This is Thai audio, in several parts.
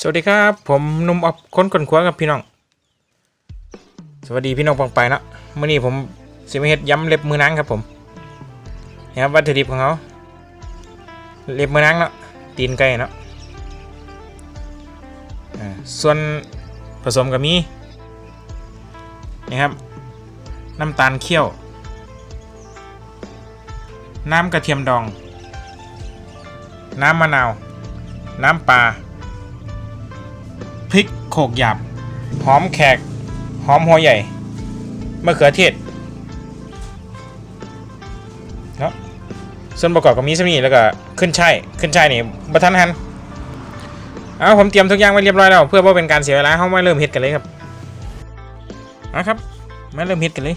สวัสดีครับ ผมนุ่มออฟคนคนขวากับพี่น้อง สวัสดีพี่น้องปองไปนาะมื่อนี้ผมสิมาเฮ็ดย้ำเล็บมือนางครับผมนี่ครับวัตถุดิบของเขาเล็บมือนางเนาะตีนไก่เนาะส่วนผสมกับมีนี่ครับ น้ำตาลเคี่ยว น้ำกระเทียมดอง น้ำมะนาว น้ำปลา พริกโขกหยาบ หอมแขก หอมหัวใหญ่มะเขือเทศเนาะส่วนประกอบก็มีสมีแล้วก็ขึ้นช่ายขึ้นช่ายนี่บัทันหันเอาผมเตรียมทุกอย่างไว้เรียบร้อยแล้ว เพื่อว่าเป็นการเสียเวลาเขามาเริ่มเฮ็ดกันเลยครับเอาครับมาเริ่มเฮ็ดกันเลย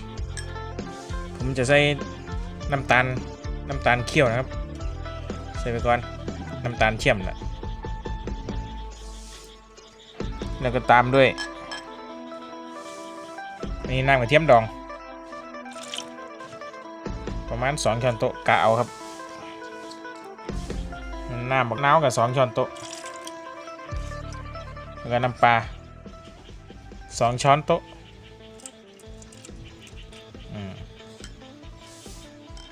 ผมจะใส่น้ำตาลน้ำตาลเคี่ยวนะครับ ใส่ไปก่อนน้ำตาลเชื่อมแหละ แล้วก็ตามด้วย นี่น้ำกระเทียมดอง ประมาณ 2 ช้อนโต๊ะกะเอาครับ น้ำบักนาวกับ 2 ช้อนโต๊ะแล้วก็น้ำปลา 2 ช้อนโต๊ะ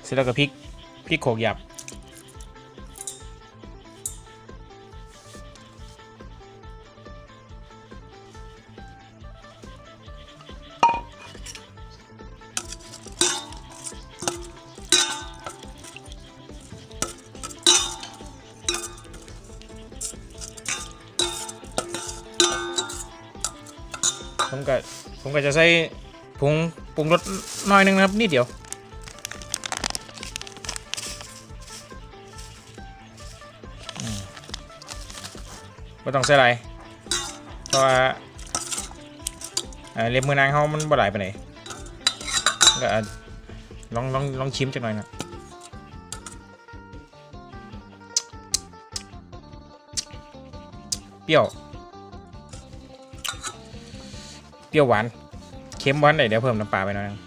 เสร็จแล้วก็พริกพริกโขกหยาบ ผมก็ผมก็จะใส่ผงปรุงรสน้อยนึงนะครับนิดเดียวไม่ต้องใส่อะไรเพราะว่าอ่าเล็บมือนางเขามันบ่หลายไปไหนก็ลองลองลองชิมจักหน่อยนะเปรี้ยว รี้ยวหวาน เค็มหวานเดี๋ยวเพิ่มน้ำปลาไปหน่อยนึง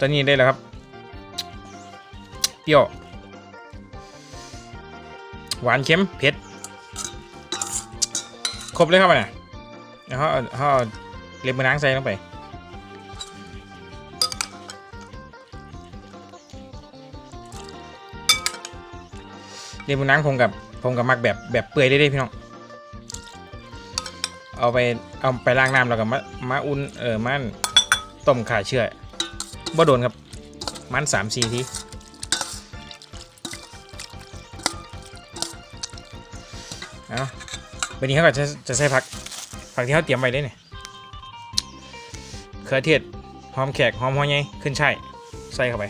ตอนนี้ได้แล้วครับ เปรี้ยว หวานเค็มเผ็ด ครบเลยครับเนี่ยแล้วเขาเอาเขาเอาเล็บมือนางใส่ลงไป เรียนบนนังผมกับผมกับมักแบบแบบเปื่อยได้เลยพี่น้อง เอาไปเอาไปล้างน้ำแล้วก็มามาอุ่นเออมันต้มขาเชื่อบ่โดนครับมันสามสี่ทีเอาวันนี้เขาก็จะจะใส่ผักผักที่เขาเตรียมไว้ได้เนี่ยเครือเทศหอมแขกหอมหัวใหญ่ขึ้นใช่ใส่เข้าไป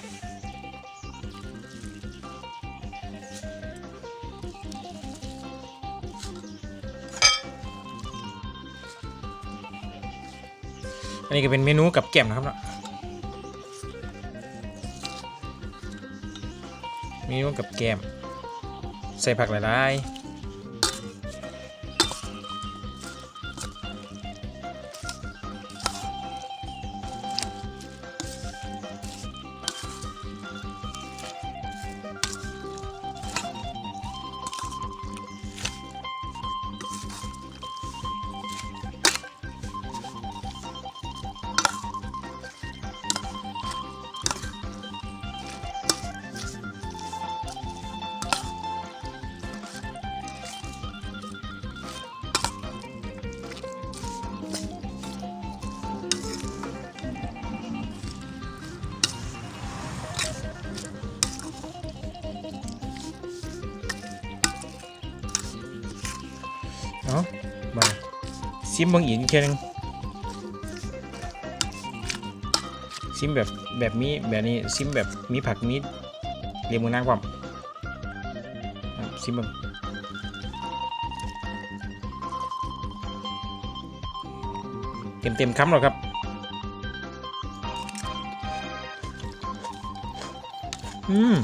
อันนี้ก็เป็นเมนูกับแก้มนะครับเนาะเมนูกับแก้ม ใส่ผักหลายๆ ซิมบางอีกแค่นึงซิมแบบแบบมีแบบนี้ซิมแบบมีผักมีเรียมือนางความซิมบางเต็มเต็มคำหรอครับอืม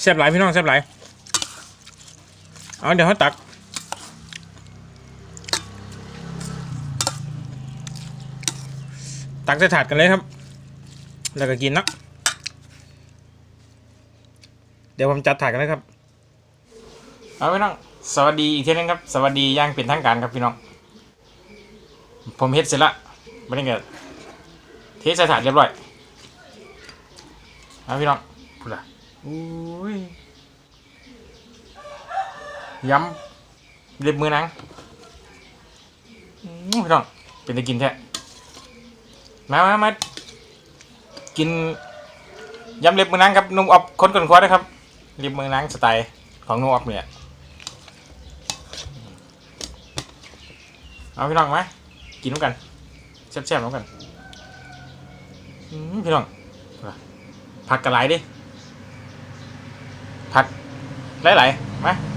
แซ่บหลายพี่น้องแซ่บหลาย เอาเดี๋ยวให้ตัก ตักใส่ถาดกันเลยครับ แล้วก็กินนะเดี๋ยวผมจัดถาดกันเลยครับ เอาไปน้อง สวัสดีอีกทีนึงครับ สวัสดีย่างเป็นทางการครับพี่น้อง ผมเฮ็ดเสร็จละไม่ได้เกิดเทใส่ถาดเรียบร้อยเอาพี่น้องพูดละอุ้ย ย้ำเล็บมือนังพี่น้องเป็นตะกินแท้มามามากินยำเล็บมือนังครับนุ่มอบคนก่อนควานะครับเล็บมือนังสไตล์ของนุ่มอบเนี่ยเอาพี่น้องไหมกินน้ำกันแซ่บๆน้ำกันพี่น้องผักกระไรดิผักไหลๆมาอื้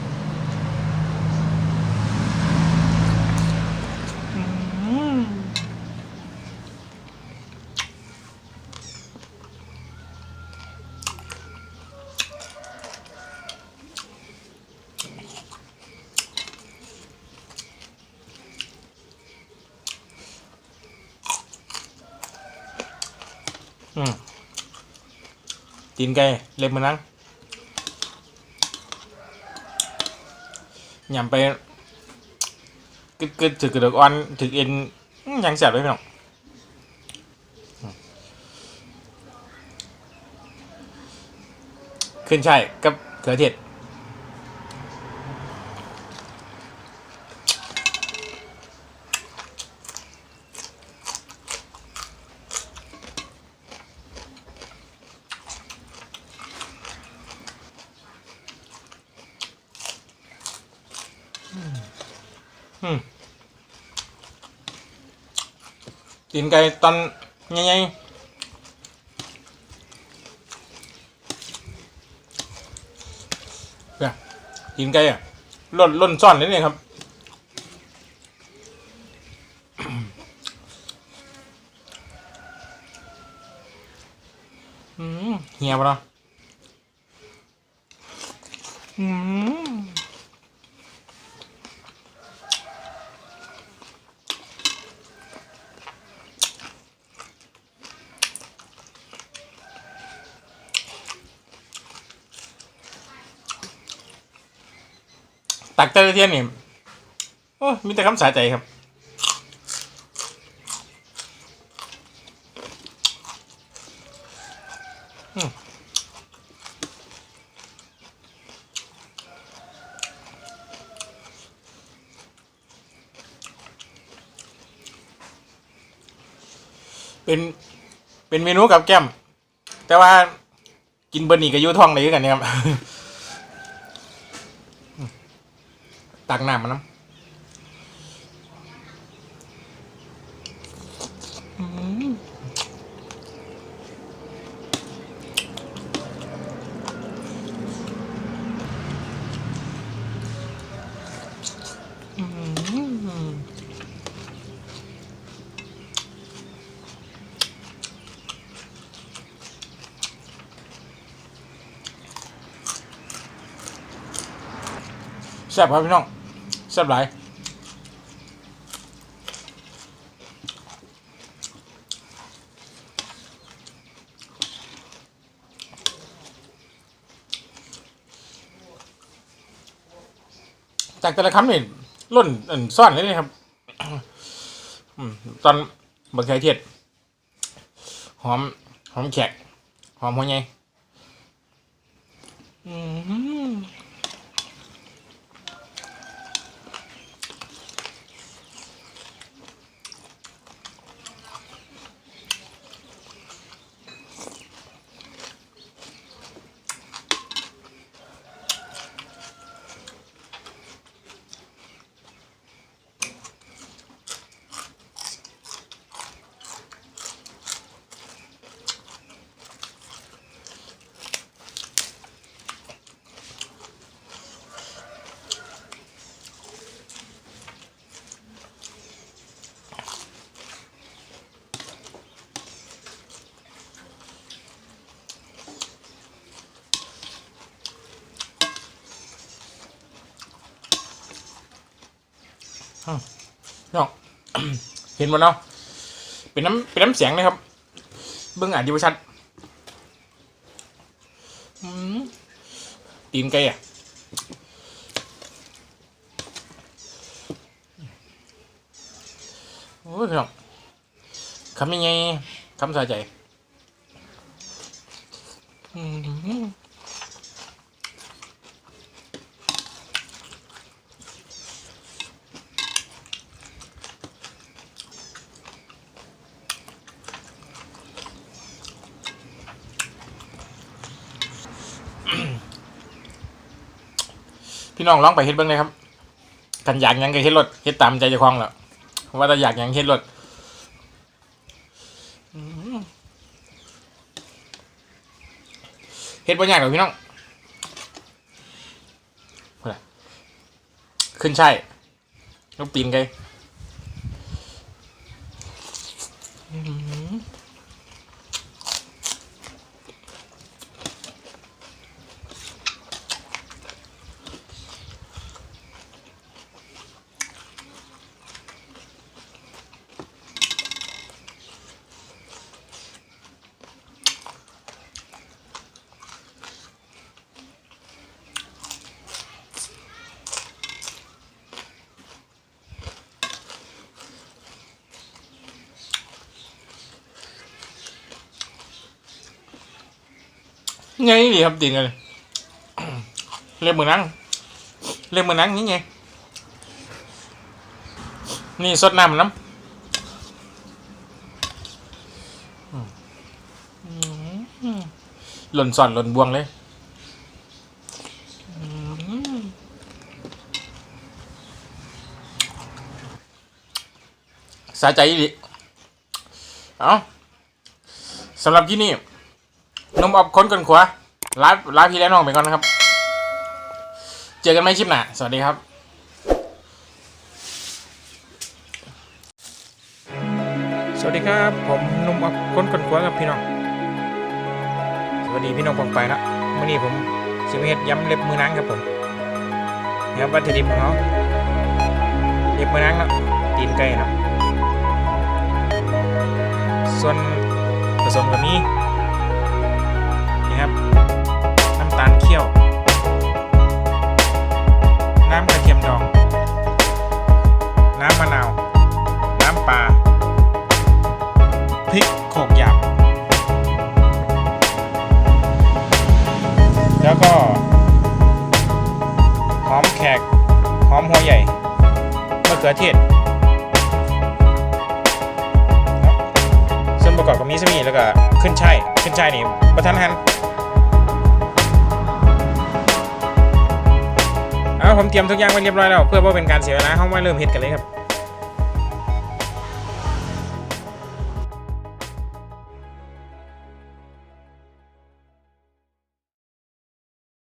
อืมตีนไก่เล็บมันนังยำไปกึดกึดถึกกระดูกอ่อนถึกเอ็นยังแสบเลยพี่น้องขึ้นใช่กับเขือเทศ ตีนไก่ตอนใหญ่ๆเนี่ยตีนไก่อะล่นล่นซ่อนนิดนึงครับอืมเหี้ยปะเนาะอืม ตักเตอร์เทียนนี่โอ้มีแต่คำสาใจครับเป็นเป็นเมนูกับแก้ม แต่ว่ากินเบอร์นี่กับยูท้องเลยกันเนี่ยครับ ตักน้ำมันน้ำอืมอืมแซ่บครับพี่น้อง ซ่บหลายจากแต่ละคำนี่ล่นอันซ่อนเลยนะครับตอนบักไข่เทียดหอม หอมแขก หอมหัวใหญ่อืม เนาะเห็นหมดเนาะเป็นน้ำเป็นน้ำเสียงนะครับ เบิ้งอ่านดีประชัดตีนไก่อะโอ้ยพี่น้องคำยังไงคำสะใจ อืม น้องลองไปเฮ็ดเบิ้งเลยครับกันอยากยังก็เฮ็ดรถเฮ็ดตามใจเจ้าของแหล้วว่าแต่อยากยังเฮ็ดรถเฮ็ดบ่ยากหรอกพี่น้องขึ้นใช่ลูกปีนไง ไงดีครับตีนเลยเรียกมือนั่งเรียกมือนั่งนี่ไงนี่สดน้ำน้ำหล่นสอนหล่นบวงเลยสาใจอีหลิเอาสำหรับที่นี่ นมอบค้นกันขวาลาลาพี่และน้องไปก่อนนะครับ เจอกันไม่คลิปหน้าสวัสดีครับสวัสดีครับ ผมนมอบค้นกันขวากับพี่น้อง สวัสดีพี่น้องปองไปนะมื่อนี้ผมสิมเฮ็ดย้ำเล็บมือนังครับผมนี่ครับวัตถุดิบของเขาเล็บมือนังเนาะตีนไก่นะส่วนผสมกับนี้ นะครับ น้ำตาลเคี่ยว น้ำกระเทียมดอง น้ำมะนาว น้ำปลา พริกโขกหยาบ แล้วก็หอมแขก หอมหัวใหญ่มะเขือเทศส่วนประกอบก็มีสมีแล้วก็ขึ้นช่ายขึ้นช่ายนี่ประทันหัน เอาผมเตรียมทุกอย่างไว้เรียบร้อยแล้ว เพื่อว่าเป็นการเสียเวลาเข้ามาเริ่มเฮ็ดกันเลยครับ